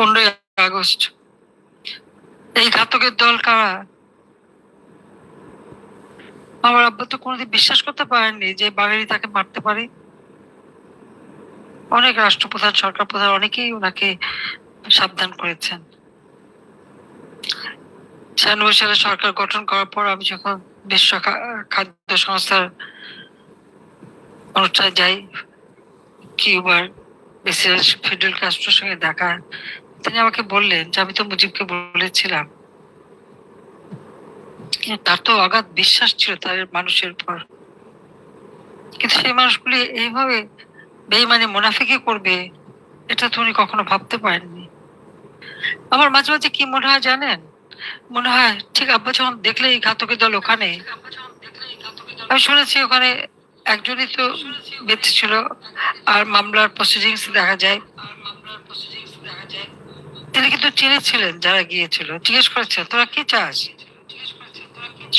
পনেরোই আগস্ট। এই ঘাতকের দল কারা? আমার আব্বা তো কোনোদিন বিশ্বাস করতে পারেননি যে বাঙালি তাকে মারতে পারে। অনেক রাষ্ট্রপ্রধান সরকার প্রধান অনেকেই ওনাকে সাবধান করেছেন। ছিয়ানব্বই সালে সরকার গঠন করার পর আমি যখন বিশ্ব খাদ্য সংস্থার অনুষ্ঠানে যাই, কিউবার প্রেসিডেন্ট ফিডেল কাস্ট্রোর সঙ্গে দেখা তিনি আমাকে বললেন যে, আমি তো মুজিবকে বলেছিলাম। তার তো অগাধ বিশ্বাস ছিল তার মানুষের উপর। কিন্তু সেই মানুষগুলি এইভাবে বেইমানি মুনাফিকি করবে, এটা তো উনি কখনো ভাবতে পারেননি। আমার মাঝে মাঝে কি মনে হয় জানেন? মনে হয় ঠিক আব্বা যখন দেখলে এই ঘাতকের দল ওখানে, আমি শুনেছি ওখানে একজনই তো বেঁচে ছিল, আর মামলার প্রসিডিংস দেখা যায়। তিনি কিন্তু চিনেছিলেন যারা গিয়েছিল। জিজ্ঞেস করেছেন তোরা কি চাস?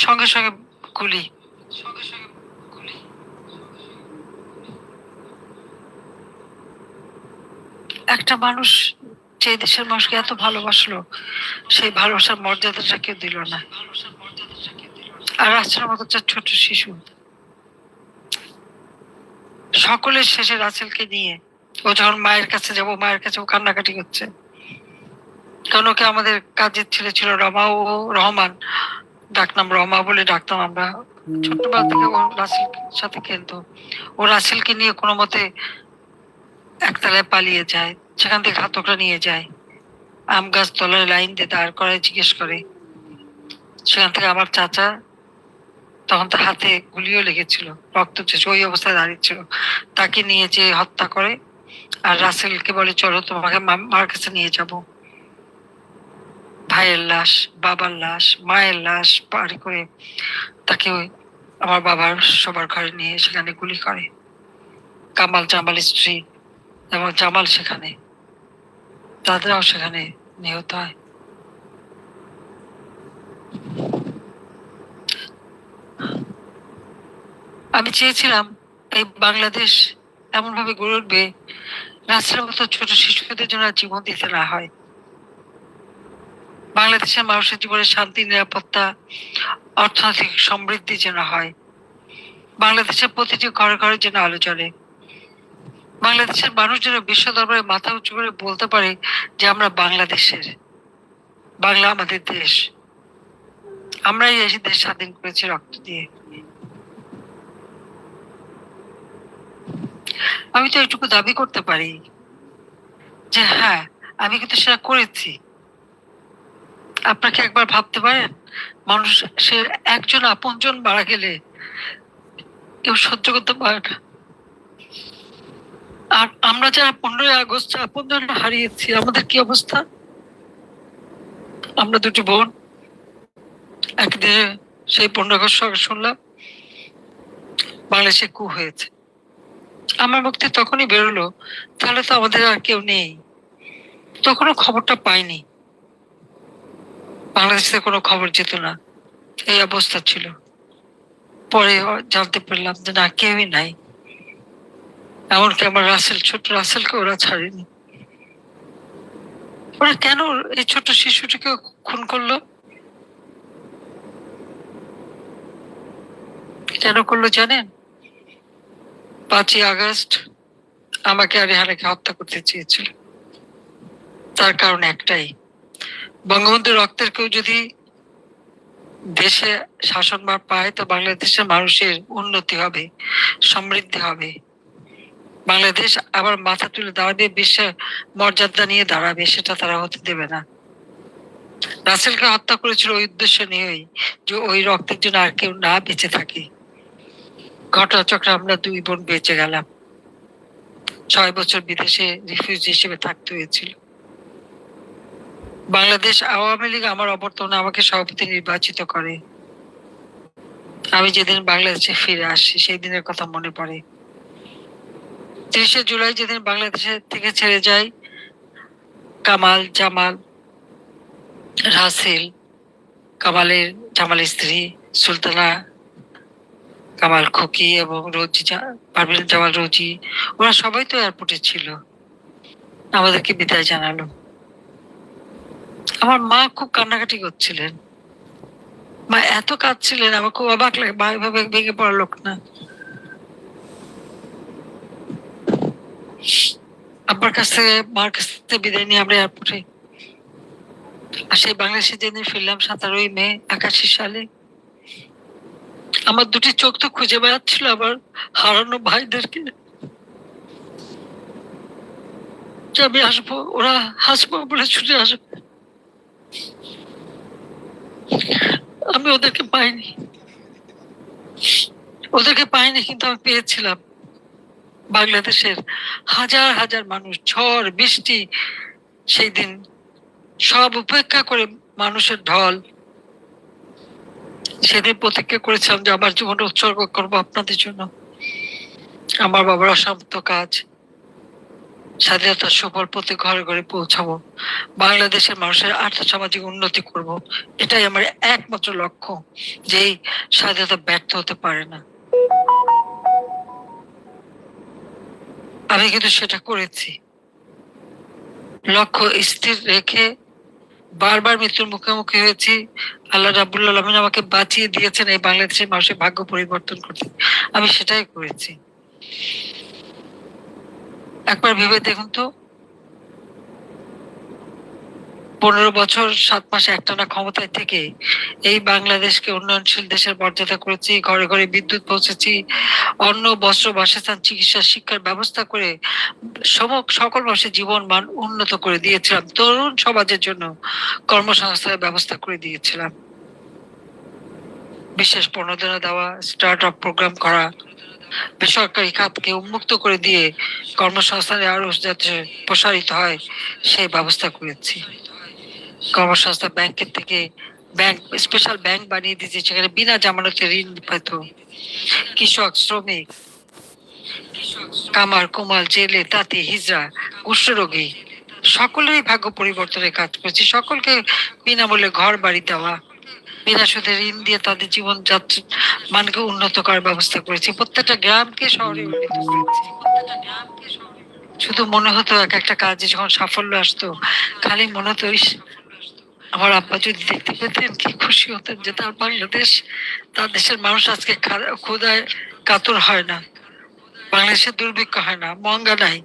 সঙ্গে সঙ্গে গুলি। একটা মানুষ যে দেশের মানুষকে এত ভালোবাসলো, সেই ভালোবাসার মর্যাদাটা কেউ দিল না। আর রাসেলের মতো ছোট শিশু, সকলের শেষে রাসেলকে নিয়ে ও যখন মায়ের কাছে যাব, মায়ের কাছে ও কান্নাকাটি করছে। কারণ ওকে আমাদের কাজের ছেলে ছিল রমা ও রহমান। ডাকনাম রমা বলে ডাকতাম আমরা। ছোটবেলা থেকে ও রাসেল সাথে খেলতো। ও রাসেলকে নিয়ে কোনো মতে একতলায় পালিয়ে যায় সেখান থেকে ঘাতকরা নিয়ে যায়। আম গাছ তলায় লাইন দিয়ে দাঁড় করায় জিজ্ঞেস করে। সেখান থেকে আমার চাচা তখন তার হাতে গুলিও লেগেছিল রক্ত চলছে ওই অবস্থায় দাঁড়িয়ে ছিল তাকে নিয়ে যে হত্যা করে আর রাসেলকে বলে চলো তোমাকে মার কাছে নিয়ে যাব। ভাইয়ের লাশ, বাবার লাশ, মায়ের লাশ পাড়ি করে তাকে আমার বাবার সবার ঘরে নিয়ে সেখানে গুলি করে। কামাল জামাল স্ত্রী এবং জামাল সেখানে। তাদেরও সেখানে নিহত হয়। আমি চেয়েছিলাম এই বাংলাদেশ এমন ভাবে গড়ে উঠবে রাস্তার মতো ছোট শিশুদের জন্য জীবন দিতে না হয়। বাংলাদেশের মানুষের জীবনে শান্তি, নিরাপত্তা, অর্থনৈতিক সমৃদ্ধি যেন হয়। বাংলাদেশের প্রতিটি ঘরে ঘরে যেন আলো জ্বলে। বাংলাদেশের মানুষ যেন বিশ্ব দরবারে মাথা উঁচু করে বলতে পারে যে আমরা বাংলাদেশের। বাংলা আমাদের দেশ। আমরাই এই দেশ স্বাধীন করেছি রক্ত দিয়ে। আমি তো এটুকু দাবি করতে পারি যে হ্যাঁ আমি কিন্তু সেটা করেছি। আপনাকে একবার ভাবতে পারেন? মানুষ, সে একজন আপনজন মারা গেলে কেউ সহ্য করতে পারে না। আর আমরা যারা পনেরোই আগস্ট আপনজন হারিয়েছি, আমাদের কি অবস্থা? আমরা দুটি বোন, একদিনে সেই পনেরো আগস্ট শুনলাম, বাংলাদেশে কু হয়েছে। আমার থেকে তখনই বেরোলো, তাহলে তো আমাদের আর কেউ নেই। তখনও খবরটা পাইনি। বাংলাদেশে কোনো খবর যেত না। এই অবস্থা ছিল। পরে জানতে পারলাম যে না, কেউই নাই। এমনকি আমার রাসেল, ছোট রাসেলকে ওরা ছাড়েনি। ওরা কেন এই ছোট শিশুটিকে খুন করল? কেন করল জানেন? পাঁচই আগস্ট আমাকে আর রেহানাকে হত্যা করতে চেয়েছিল। তার কারণ একটাই। বঙ্গবন্ধু রক্তের কেউ যদি দেশে শাসনভার পায়, তো বাংলাদেশের মানুষের উন্নতি হবে, সমৃদ্ধি হবে। বাংলাদেশ আবার মাথা তুলে দাঁড়াবে, বিশ্বের মর্যাদা নিয়ে দাঁড়াবে, সেটা তারা হতে দেবে না। রাসেলকে হত্যা করেছিল ওই উদ্দেশ্য নিয়েই যে ওই রক্তের জন্য আর কেউ না বেঁচে থাকে। ঘটনাচক্রে আমরা দুই বোন বেঁচে গেলাম। ছয় বছর বিদেশে রিফিউজি হিসেবে থাকতে হয়েছিল। বাংলাদেশ আওয়ামী লীগ আমার অবর্তমানে আমাকে সভাপতি নির্বাচিত করে। আমি যেদিন বাংলাদেশে ফিরে আসি, সেই দিনের কথা মনে পড়ে। তিরিশে জুলাই যেদিন বাংলাদেশে থেকে ছেড়ে যাই, কামাল, জামাল, রাসেল, কামালের জামালের স্ত্রী, সুলতানা, কামাল খুকি এবং রোজি পারভিন জামাল রোজি, ওরা সবাই তো এয়ারপোর্টে ছিল। আমাদেরকে বিদায় জানালো। আমার মা খুব কান্নাকাটি করছিলেন। মা এত কাঁদছিলেন, আমার খুব অবাক লাগে, মা এভাবে ভেঙে পড়ার লোক না। আব্বার কাছ থেকে, মার কাছ থেকে বিদায় নিয়ে আমরা এয়ারপোর্টে। আর সেই বাংলাদেশে যেদিন ফিরলাম, সাতারোই মে, একাশি সালে, আমার দুটি চোখ তো খুঁজে বেড়াচ্ছিল আবার হারানো ভাইদেরকে। আমি আসব ওরা হাসবো বলে ছুটে আসবে। আমি ওদেরকে পাইনি। ওদেরকে পাইনি কিন্তু আমি পেয়েছিলাম। বাংলাদেশের হাজার হাজার মানুষ, ঝড়, বৃষ্টি, সেই দিন সব উপেক্ষা করে মানুষের ঢল। সেদিন প্রতিজ্ঞা করেছিলাম যে আমার জীবনটা উৎসর্গ করব আপনাদের জন্য। আমার বাবার অসামর্থ্য কাজ। স্বাধীনতার সুফল প্রতি ঘরে ঘরে পৌঁছাবো। বাংলাদেশের মানুষের আর্থসামাজিক উন্নতি করব। এটাই আমার একমাত্র লক্ষ্য, যে এই স্বাধীনতা ব্যর্থ হতে পারে না। আমি কিন্তু সেটা করেছি। লক্ষ্য স্থির রেখে বারবার মৃত্যুর মুখোমুখি হয়েছি। আল্লাহ রাবুল আলমিন আমাকে বাঁচিয়ে দিয়েছেন এই বাংলাদেশের মানুষের ভাগ্য পরিবর্তন করতে। আমি সেটাই করেছি। একবার ভেবে দেখুন তো। পনেরো বছর, সাত মাসে একটানা ক্ষমতায় থেকে এই বাংলাদেশকে উন্নয়নশীল দেশের মর্যাদা করেছি, ঘরে ঘরে বিদ্যুৎ পৌঁছেছি, অন্ন, বস্ত্র, বাসস্থান, চিকিৎসা, শিক্ষার ব্যবস্থা করে সকল মানুষের জীবন মান উন্নত করে দিয়েছিলাম। তরুণ সমাজের জন্য কর্মসংস্থানের ব্যবস্থা করে দিয়েছিলাম। বিশেষ প্রণোদনা দেওয়া স্টার্ট আপ প্রোগ্রাম করা বেসরকারি খাতকে উন্মুক্ত করে দিয়ে কর্মসংস্থানে আরও যাতে প্রসারিত হয়, সেই ব্যবস্থা করেছি। কর্মসংস্থান ব্যাংকের থেকে ব্যাংক স্পেশাল ব্যাংক বানিয়ে দিয়েছে, সেখানে বিনা জামানতে ঋণ পেত। কৃষক, শ্রমিক, কামার কুমাল জেলে, তাঁতি, হিজড়া, কুষ্ঠরোগী, সকলেরই ভাগ্য পরিবর্তনের কাজ করেছি। সকলকে বিনামূল্যে ঘর বাড়ি দেওয়া বিনা সুদে ঋণ দিয়ে তাদের জীবন মানকে উন্নত করার ব্যবস্থা করেছি। প্রত্যেকটা গ্রামকে শহরে উন্নীত করেছি শুধু মনে হতো এক একটা কাজে যখন সাফল্য আসতো, খালি মনে হতো আমার আব্বা যদি দেখতে পেতেন, কি খুশি হতেন যে তার বাংলাদেশ, তার দেশের মানুষ আজকে ক্ষুধায় কাতর হয় না। বাংলাদেশের দুর্ভিক্ষ হয় না। মঙ্গা নাই।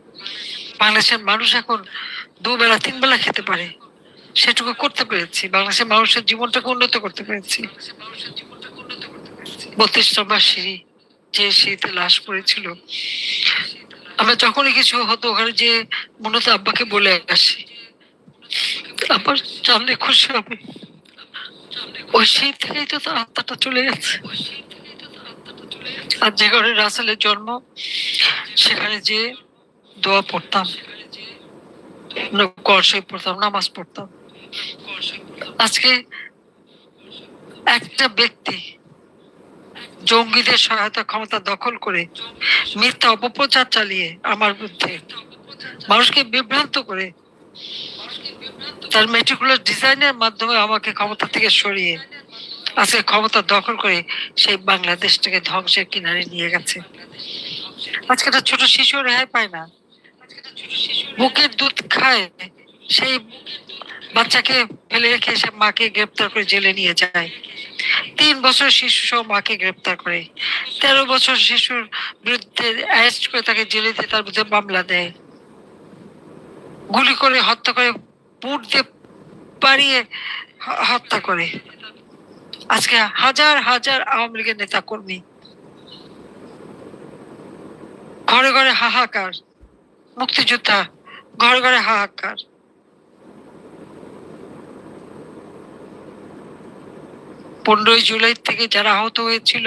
বাংলাদেশের মানুষ এখন দুবেলা তিন বেলা খেতে পারে। সেটুকু করতে পেরেছি। বাংলাদেশের মানুষের জীবনটাকে উন্নত করতে পেরেছি। বত্রিশ নম্বর সিঁড়ি যে সিঁড়িতে লাশ পড়েছিল। আমরা যখনই কিছু হতো, ওখানে যে মূলত আব্বাকে বলে আসি, আব্বার জানলে খুশি হবে। ওই সেই থেকেই তো তার আত্মাটা চলে গেছে। আর যে ঘরে রাসেলের জন্ম, সেখানে যে দোয়া পড়তাম। কর্ষই পড়তাম, নামাজ পড়তাম। আজকে একটা ব্যক্তি জঙ্গিদের সহায়তা ক্ষমতা দখল করে মিথ্যা অপপ্রচার চালিয়ে আমার বিরুদ্ধে মানুষকে বিভ্রান্ত করে তার মেটিকুলার ডিজাইনের মাধ্যমে আমাকে ক্ষমতা থেকে সরিয়ে আজকে ক্ষমতা দখল করে সেই বাংলাদেশটাকে ধ্বংসের কিনারে নিয়ে গেছে। আজকে একটা ছোট শিশু রেহাই পায় না। বুকের দুধ খায় সেই বাচ্চাকে ফেলে রেখে সে মাকে গ্রেপ্তার করে জেলে নিয়ে যায়। তিন বছর শিশু সহ মাকে গ্রেপ্তার করে। তেরো বছর শিশুর বিরুদ্ধে অ্যারেস্ট করে তাকে জেলে দিয়ে তার বিরুদ্ধে মামলা দেয়। গুলি করে হত্যা করে পুট দিয়ে পাড়িয়ে হত্যা করে। আজকে হাজার হাজার আওয়ামী লীগের নেতা কর্মী ঘরে ঘরে হাহাকার। মুক্তিযোদ্ধা ঘরে ঘরে হাহাকার। পনেরোই জুলাই থেকে যারা আহত হয়েছিল,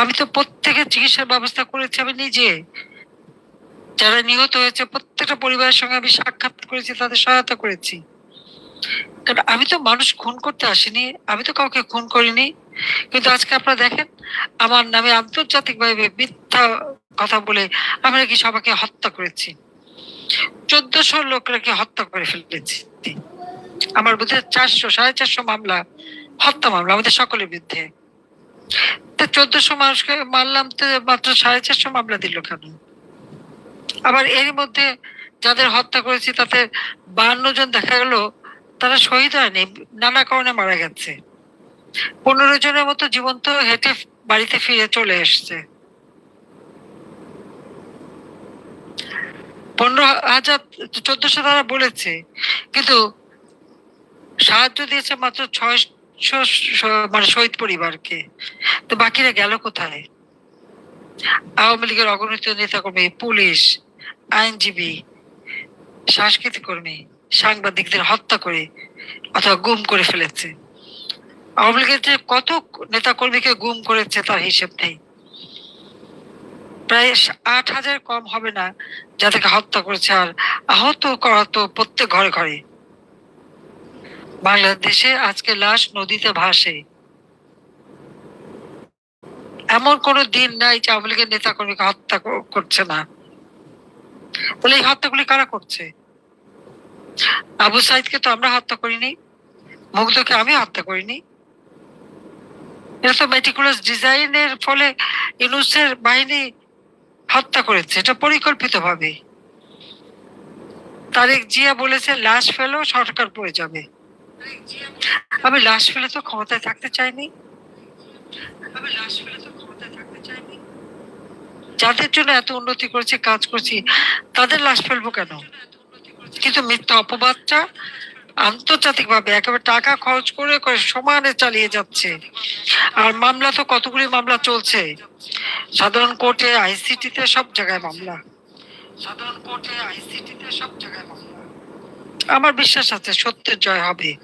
আমি তো প্রত্যেকের চিকিৎসার ব্যবস্থা করেছি, আমি নিজে। যারা নিহত হয়েছে, প্রত্যেকটা পরিবারের সঙ্গে আমি সাক্ষাৎ করেছি, তাদের সহায়তা করেছি। কারণ আমি তো মানুষ, খুন করতে আসিনি, আমি তো কাউকে খুন করিনি। কিন্তু আজকে আপনারা দেখেন, আমার নামে আন্তর্জাতিকভাবে মিথ্যা কথা বলে আমি নাকি সবাইকে হত্যা করেছি। চোদ্দশো লোকরা লোকরাকে হত্যা করে ফেলেছি। আমার বিরুদ্ধে চারশো, সাড়ে চারশো মামলা হত্যা মামলা আমাদের সকলের বিরুদ্ধে। চোদ্দশো মানুষকে মারলাম তো মাত্র সাড়ে চারশো মামলা দিল কেন? আবার এর মধ্যে যাদের হত্যা করেছি তাতে বান্ন জন দেখা গেল তারা শহীদ হয়নি, নানা কারণে মারা গেছে। পনেরো জনের মতো জীবন্ত হেঁটে বাড়িতে ফিরে চলে এসছে। পনেরো হাজার চোদ্দশো তারা বলেছে, কিন্তু সাহায্য দিয়েছে মাত্র ছয়শো মানে শহীদ পরিবারকে। তো বাকিরা গেল কোথায়? আওয়ামী লীগের অগণিত নেতাকর্মী, পুলিশ, আইনজীবী, সাংস্কৃতিক কর্মী, সাংবাদিকদের হত্যা করে অথবা গুম করে ফেলেছে। আওয়ামী লীগের যে কত নেতা কর্মীকে গুম করেছে তার হিসেব নেই। প্রায় আট হাজার কম হবে না, যাদেরকে হত্যা করেছে আর আহত করা তো প্রত্যেক ঘরে ঘরে। বাংলাদেশে আজকে লাশ নদীতে ভাসে। এমন কোন দিন নাই যে আওয়ামী লীগের নেতা কর্মীকে হত্যা করছে না। বলে এই হত্যাগুলি কারা করছে? আবু সাইদকে তো আমরা হত্যা করিনি, মুগ্ধকে আমি হত্যা করিনি। এটা তো মেটিকুলাস ডিজাইনের ফলে ইনুসের বাহিনী হত্যা করেছে, এটা পরিকল্পিত ভাবে তারেক জিয়া বলেছে, লাশ ফেলো, সরকার পড়ে যাবে। আমি লাশ ফেলে তো ক্ষমতায় থাকতে চাইনি। যাদের জন্য এত উন্নতি করেছি, কাজ করছি, তাদের লাশ ফেলব কেন? কিন্তু মিথ্যা অপবাদটা আন্তর্জাতিক ভাবে একেবারে টাকা খরচ করে করে সমানে চালিয়ে যাচ্ছে। আর মামলা তো কতগুলি মামলা চলছে? সাধারণ কোর্টে, আইসিটিতে সব জায়গায় মামলা। সাধারণ কোর্টে, আইসিটিতে সব জায়গায় মামলা। আমার বিশ্বাস আছে সত্যের জয় হবে।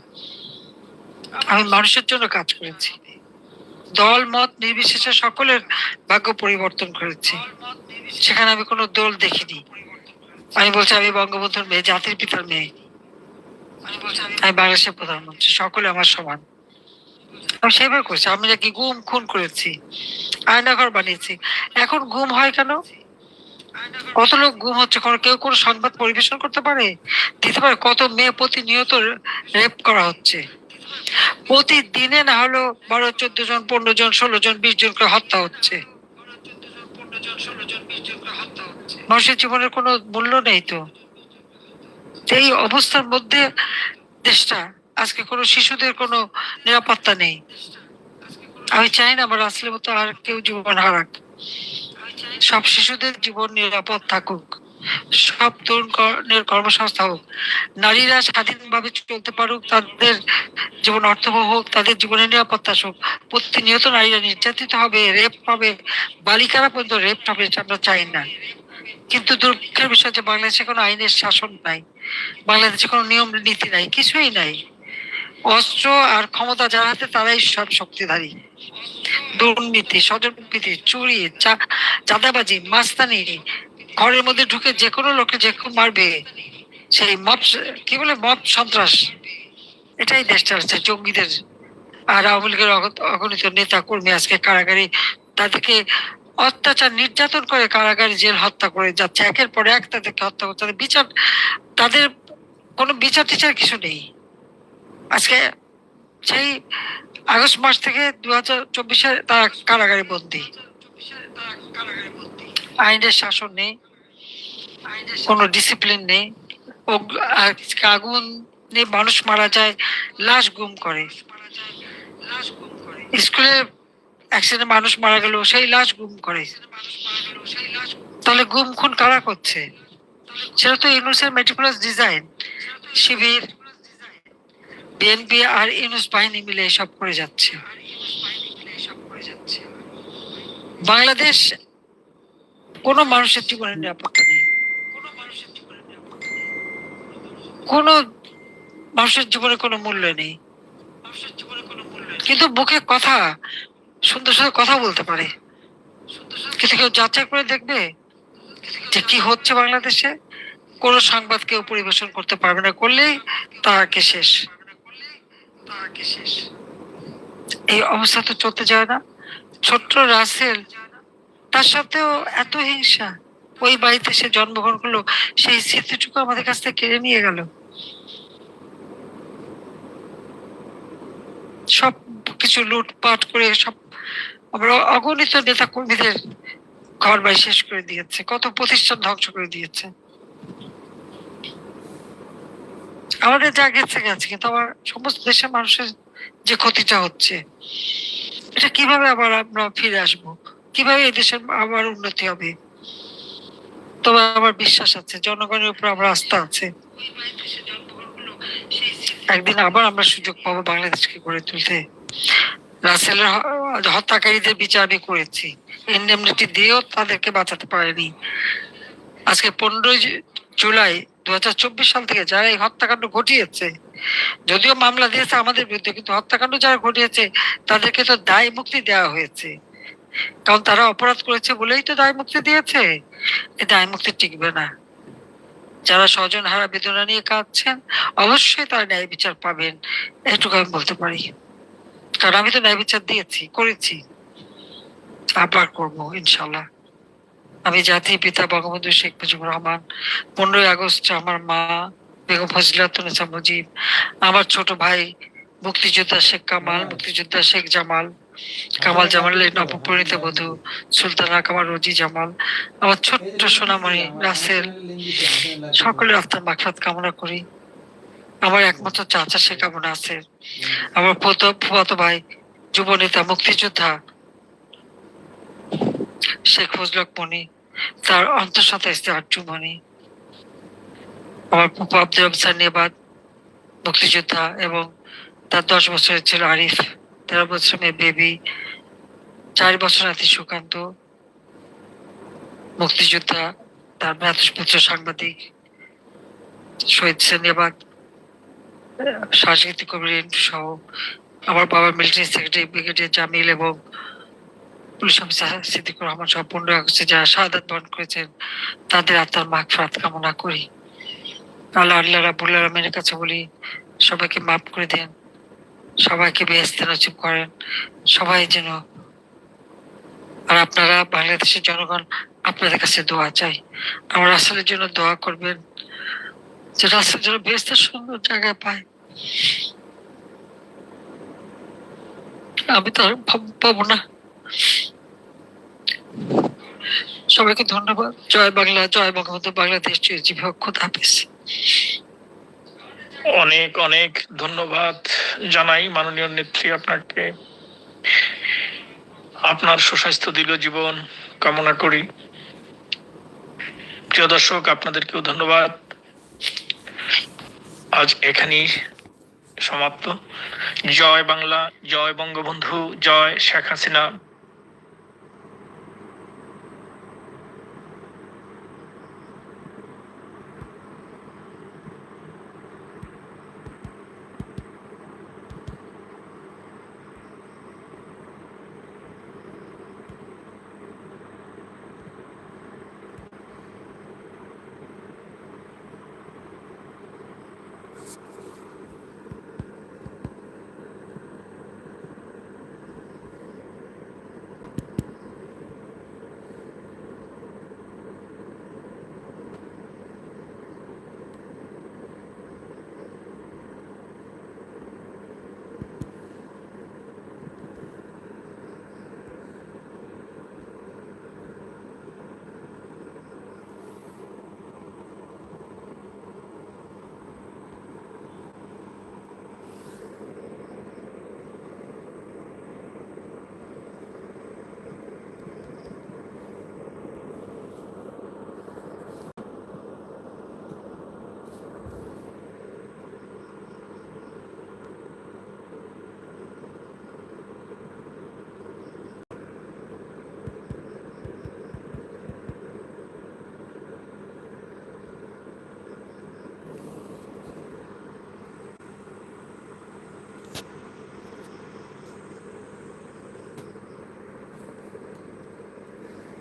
আমি মানুষের জন্য কাজ করেছি। দল, মত নির্বিশেষে সকলের ভাগ্য পরিবর্তন করেছি। সেখানে আমি কোনো দল দেখিনি। আমি বলছি, আমি বঙ্গবন্ধুর মেয়ে, জাতির পিতার মেয়ে। আমি বাংলাদেশের প্রধানমন্ত্রী, সকলে আমার সমান। আমি সেভাবে করছি। আমি নাকি গুম, খুন করেছি। আয়নাঘর বানিয়েছি। এখন গুম হয় কেন? কত লোক গুম হচ্ছে? কোনো কেউ কোনো সংবাদ পরিবেশন করতে পারে? দিতে পারে। কত মেয়ে প্রতিনিয়ত রেপ করা হচ্ছে? প্রতিদিনে না হলো বারো, চোদ্দ জন, পনেরো জন, ষোলো জন, বিশ জন করে হত্যা হচ্ছে। মানুষের জীবনের কোনো মূল্য নেই তো। এই অবস্থার মধ্যে দেশটা, আজকে কোনো শিশুদের কোনো নিরাপত্তা নেই। আমি চাই না আমার আসলে মতো আর কেউ জীবন হারাক। সব শিশুদের জীবন নিরাপদ থাকুক। সব তরুণের কর্মসংস্থা হোক। নারীরা স্বাধীনভাবে চলতে পারুক, তাদের জীবন অর্থবহ হোক, তাদের জীবনে নিরাপত্তা হোক প্রতিনিয়ত নারীরা নির্যাতিত হবে, রেপ হবে বালিকারা পর্যন্ত রেপ হবে আমরা চাই না। কিন্তু দুর্ভাগ্যের বিষয় যে বাংলাদেশে কোনো আইনের শাসন নাই। বাংলাদেশে কোনো নিয়ম নীতি নাই, কিছুই নাই। অস্ত্র আর ক্ষমতা যারা আছে, তারাই সব শক্তিধারী। দুর্নীতি স্বজনপ্রীতি চুরি চাঁদাবাজি, মাস্তানি, ঘরের মধ্যে ঢুকে যে কোনো লোককে যে মারবে, সেই মব কি বলে মব সন্ত্রাস। এটাই দেশ চালাচ্ছে জঙ্গিদের। আর আওয়ামী লীগের অগণিত নেতা কর্মী আজকে কারাগারে, তাদেরকে অত্যাচার নির্যাতন করে কারাগারে জেল হত্যা করে যাচ্ছে। একের পর এক তাদেরকে হত্যা করছে। তাদের বিচার, তাদের কোনো বিচার টিচার কিছু নেই। আজকে সেই আগস্ট মাস থেকে দু হাজার চব্বিশে তারা কারাগারে বন্দী আইনের শাসন নেই, কোনো ডিসিপ্লিন নেই আগুন নিয়ে মানুষ মারা যায়, লাশ গুম করে। স্কুলে অ্যাক্সিডেন্ট মানুষ মারা গেল, সেই লাশ গুম করে। তাহলে গুম খুন কারা করছে? সেটা তো ইউনুসের মেটিকুলাস ডিজাইন শিবির বিএনপি আর ইউনুস বাহিনী মিলে এসব করে যাচ্ছে। বাংলাদেশ কোনো মানুষের জীবনে নিরাপত্তা নেই। কোনো মানুষের জীবনে কোনো মূল্য নেই। কিন্তু বুকে কথা, সুন্দর সুন্দর কথা বলতে পারে। কিন্তু কেউ যাচাই করে দেখবে যে কি হচ্ছে বাংলাদেশে। কোন সংবাদ কেউ পরিবেশন করতে পারবে না করলেই তাকে শেষ। এই অবস্থা তো চলতে যায় না। ছোট্ট রাসেল, তার সাথেও এত হিংসা। ওই বাড়িতে সে জন্মগ্রহণ করল, সেই স্মৃতিটুকু আমাদের কাছ থেকে কেড়ে নিয়ে গেল। সব কিছু লুটপাট করে সব আমরা অগণিত নেতা কর্মীদের ঘর বাড়ি শেষ করে দিয়েছে। কত প্রতিষ্ঠান ধ্বংস করে দিয়েছে। আমাদের যা গেছে গেছে, কিন্তু আমার সমস্ত দেশের মানুষের যে ক্ষতিটা হচ্ছে, এটা কীভাবে আবার আমরা ফিরে আসব? কীভাবে এই দেশের আবার উন্নতি হবে? তবে আমার বিশ্বাস আছে, জনগণের উপর আমার আস্থা আছে। একদিন আবার আমরা সুযোগ পাবো বাংলাদেশকে গড়ে তুলতে। রাসেলের হত্যাকারীদের বিচার আমি করেছি। ইন্ডেমনিটি দিয়েও তাদেরকে বাঁচাতে পারেনি। আজকে পনেরোই জুলাই দুহাজার চব্বিশ সাল থেকে যারা এই হত্যাকাণ্ড ঘটিয়েছে, যদিও মামলা দিয়েছে আমাদের বিরুদ্ধে, কিন্তু হত্যাকাণ্ড যারা ঘটিয়েছে, তাদেরকে তো দায় মুক্তি দেওয়া হয়েছে। কারণ তারা অপরাধ করেছে বলেই তো দায় মুক্তি দিয়েছে। এই দায় মুক্তি টিকবে না। যারা স্বজন হারা বেদনা নিয়ে কাঁদছেন, অবশ্যই তারা ন্যায় বিচার পাবেন। এটুকু আমি বলতে পারি। কারণ আমি তো ন্যায় বিচার দিয়েছি, করেছি। আবার করব, ইনশাল্লাহ। আমি জাতির পিতা বঙ্গবন্ধু শেখ মুজিবুর রহমান। পনেরোই আগস্ট আমার মা বেগম ফজিলাতুন্নেসা মুজিব, আমার ছোট ভাই মুক্তিযোদ্ধা শেখ কামাল, মুক্তিযোদ্ধা শেখ জামাল, কামাল জামালের নবপরিণীত বধূ সুলতানা কামাল রোজি জামাল, আমার ছোট্ট সোনামণি রাসেল। সকলের আত্মার মাকফাত কামনা করি। আমার একমাত্র চাচা সে কামনা আছে আমার ফুফাতো ভাই যুব নেতা মুক্তিযোদ্ধা শেখ ফজলক মনি তার অন্তঃসত্ত্বা স্ত্রী আর্জুমণি আমার ফুফা আব্দুল রব সানিয়াবাদ মুক্তিযোদ্ধা এবং তার দশ বছরের ছিল আরিফ, তেরো বছর মেয়ে বেবি, চার বছর নাতি সুকান্ত, মুক্তিযোদ্ধা, তার পুত্র সাংবাদিক, শহীদ সানিয়াবাদ সাংস্কৃতিক রিন্টু সহ। আমার বাবা মিলিটারি সেক্রেটারি ব্রিগেডিয়ার জামিল এবং সিদ্দিকুর রহমান সহ পনেরোই যারা বরণ করেছেন, তাদের আত্মার কামনা করি। আল্লাহ আল্লাহ রাবুল আলমের কাছে বলি, সবাইকে মাফ করে দেন, সবাইকে বেহেস্তে করেন, সবাই যেন আর আপনারা বাংলাদেশের জনগণ আপনাদের কাছে দোয়া চাই। আমার রাসেলের জন্য দোয়া করবেন যে রাসেল যেন বেহেস্তের সুন্দর জায়গায় পায়। আমি তো পাবো না। সবাইকে ধন্যবাদ। জয় বাংলা, জয় বঙ্গবন্ধু, বাংলাদেশ চিরজীবী খোদা হাফেজ। অনেক অনেক ধন্যবাদ জানাই মাননীয় নেত্রী আপনাকে। আপনার সুস্বাস্থ্য, দীর্ঘ জীবন কামনা করি। প্রিয় দর্শক, আপনাদেরকেও ধন্যবাদ। আজ এখানেই সমাপ্ত। জয় বাংলা, জয় বঙ্গবন্ধু, জয় শেখ হাসিনা।